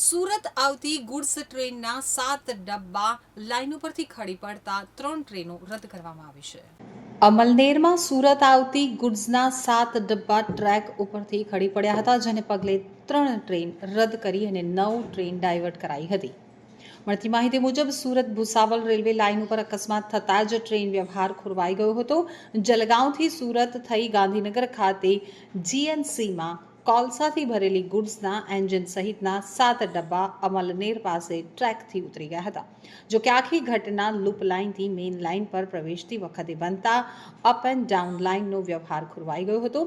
સુરત આવતી ગુડ્સ ટ્રેનના સાત ડબ્બા લાઇન ઉપરથી ખડી પડતા ત્રણ ટ્રેનો રદ કરવામાં આવી છે. અમલનેરમાં સુરત આવતી ગુડ્સના સાત ડબ્બા ટ્રેક ઉપરથી ખડી પડ્યા હતા, જેને પગલે ત્રણ ટ્રેન રદ કરી અને નવ ટ્રેન ડાયવર્ટ કરાઈ હતી. મળતી માહિતી મુજબ, સુરત ભુસાવલ રેલવે લાઇન ઉપર અકસ્માત થતાં જ ટ્રેન વ્યવહાર ખોરવાઈ ગયો હતો. જલગાંવથી સુરત થઈ ગાંધીનગર ખાતે જીએનસીમાં કોલસાથી ભરેલી ગુડ્સના એન્જિન સહિતના સાત ડબ્બા અમલનેર પાસે ટ્રેકથી ઉતરી ગયા હતા. જો કે આખી ઘટના લૂપ લાઇનથી મેઇન લાઇન પર પ્રવેશતી વખતે બનતા અપ એન્ડ ડાઉન લાઇનનો વ્યવહાર ખોરવાઈ ગયો હતો,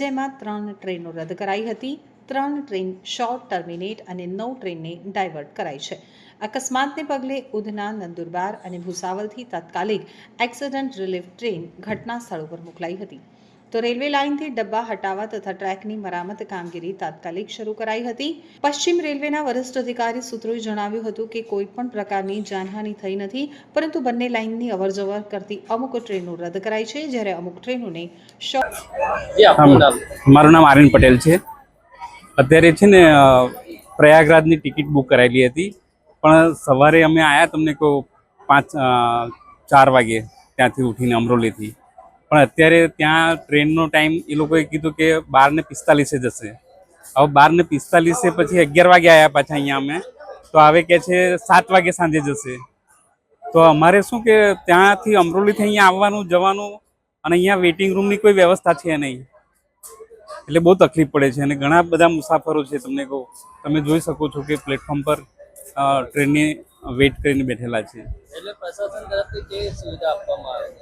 જેમાં ત્રણ ટ્રેનો રદ કરાઈ હતી. ત્રણ ટ્રેન શોર્ટ ટર્મિનેટ અને નવ ટ્રેનને ડાયવર્ટ કરાઈ છે. અકસ્માતને પગલે ઉધના, નંદુરબાર અને ભુસાવલથી તાત્કાલિક એક્સિડન્ટ રિલીફ ટ્રેન ઘટના સ્થળ પર મોકલાઈ હતી. તો રેલવે લાઇનથી ડબ્બા હટાવવા તથા ટ્રેકની મરામત કામગીરી તાત્કાલિક શરૂ કરાઈ હતી. પશ્ચિમ રેલવેના વરિષ્ઠ અધિકારી સૂત્રોએ જણાવ્યું હતું કે કોઈ પણ પ્રકારની જાનહાનિ થઈ નથી પરંતુ બંને લાઇનની અવરજવર કરતી અમુક ટ્રેનો રદ કરાઈ છે જ્યારે અમુક ટ્રેનોને મારું નામ આર્યન પટેલ છે. અત્યારે છે ને પ્રયાગરાજની ટિકિટ બુક કરાયેલી હતી પણ સવારે અમે આવ્યા તમને કહો પાંચ અ, ચાર વાગે ત્યાંથી ઉઠીને અમરોલીથી. પણ અત્યારે ત્યાં ટ્રેનનો ટાઈમ એ લોકોએ કીધું કે બાર ને પિસ્તાલીસે જશે. હવે બાર ને પિસ્તાલીસે પછી અગિયાર વાગે આવ્યા પાછા અહીંયા અમે. તો હવે કહે છે સાત વાગે સાંજે જશે. તો અમારે શું કે ત્યાંથી અમરોલીથી અહીંયા આવવાનું, જવાનું અને અહીંયા વેઇટિંગ રૂમની કોઈ વ્યવસ્થા છે નહીં. એટલે બહુ તકલીફ પડે છે અને ઘણા બધા મુસાફરો છે તમને કહું. તમે જોઈ શકો છો કે પ્લેટફોર્મ પર ટ્રેનની વેઇટ કરીને બેઠેલા છે.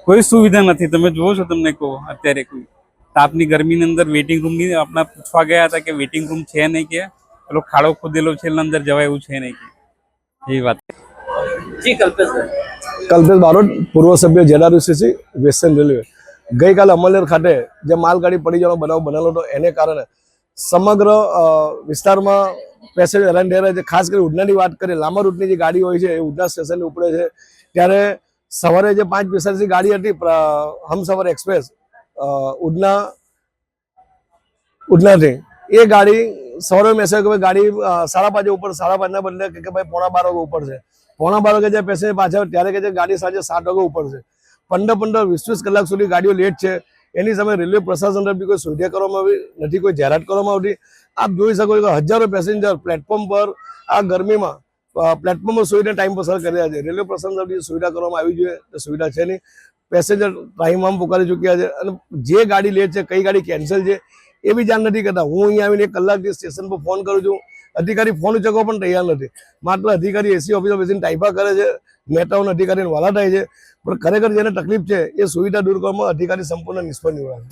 કોઈ સુવિધા નથી. તમે જુઓ છો તમને કહો અત્યારે કોઈ. તાપની ગરમીની અંદર વેઇટિંગ રૂમની આપણા પૂછવા ગયા હતા કે વેઇટિંગ રૂમ છે નહીં કે? પેલો ખાડો ખોદેલો છે એના અંદર જવાય એવું છે નહીં કે? એવી વાત. જી કલ્પેશ કલ્પેશ બારોટ પૂર્વ સભ્ય જેડારુસીસી વેસ્ટર્ન રેલવે. ગઈકાલે અમલેર ખાતે જે માલગાડી પડી જવાનો બનાવ બનેલો હતો એને કારણે સમગ્ર વિસ્તારમાં પેસેન્જર હેરાન થઈ રહ્યા છે. ખાસ કરી ઉડનાની વાત કરીએ લાંબા રૂટની જે ગાડી હોય છે એ ઉડના સ્ટેશને ઉપડે છે. ત્યારે સવારે જે પાંચ પેસેન્જરની ગાડી હતી હમસફર એક્સપ્રેસ અ, ઉડના ઉડનાથી એ ગાડી સવારે મેસેજ કે ભાઈ ગાડી સાડા પાંચે ઉપર સાડા પાંચના બદલે કે ભાઈ પોણા બાર વાગે ઉપર છે. પોણા બાર વાગે જે પેસેન્જર પાછા ત્યારે કે જે ગાડી સાંજે સાત વાગે ઉપર છે. પંદર પંદર વીસ વીસ કલાક સુધી ગાડીઓ લેટ છે. એની સામે રેલવે પ્રશાસન તરફથી કોઈ સુવિધા કરવામાં આવી નથી, કોઈ જાહેરાત કરવામાં આવતી. આપ જોઈ શકો છો કે હજારો પેસેન્જર પ્લેટફોર્મ પર આ ગરમીમાં પ્લેટફોર્મ પર સુવિધા ટાઈમ પસાર કરી રહ્યા છે. રેલવે પ્રશાસન તરફથી સુવિધા કરવામાં આવી જોઈએ, તો સુવિધા છે નહીં. પેસેન્જર ટાઈમમાં પુકારી ચૂક્યા છે અને જે ગાડી લેટ છે, કઈ ગાડી કેન્સલ છે, એ બી જાણ નથી કરતા. હું અહીંયા આવીને એક કલાકથી સ્ટેશન પર ફોન કરું છું. અધિકારી ફોન ઉચકવા પણ તૈયાર નથી. માત્ર અધિકારી એસી ઓફિસર બેસીને ટાઈપા કરે છે મેટાઓને અધિકારીને વાલા થાય છે. પણ ખરેખર જેને તકલીફ છે, એ સુવિધા દૂર કરવામાં અધિકારી સંપૂર્ણ નિષ્ફળ નીવડે છે.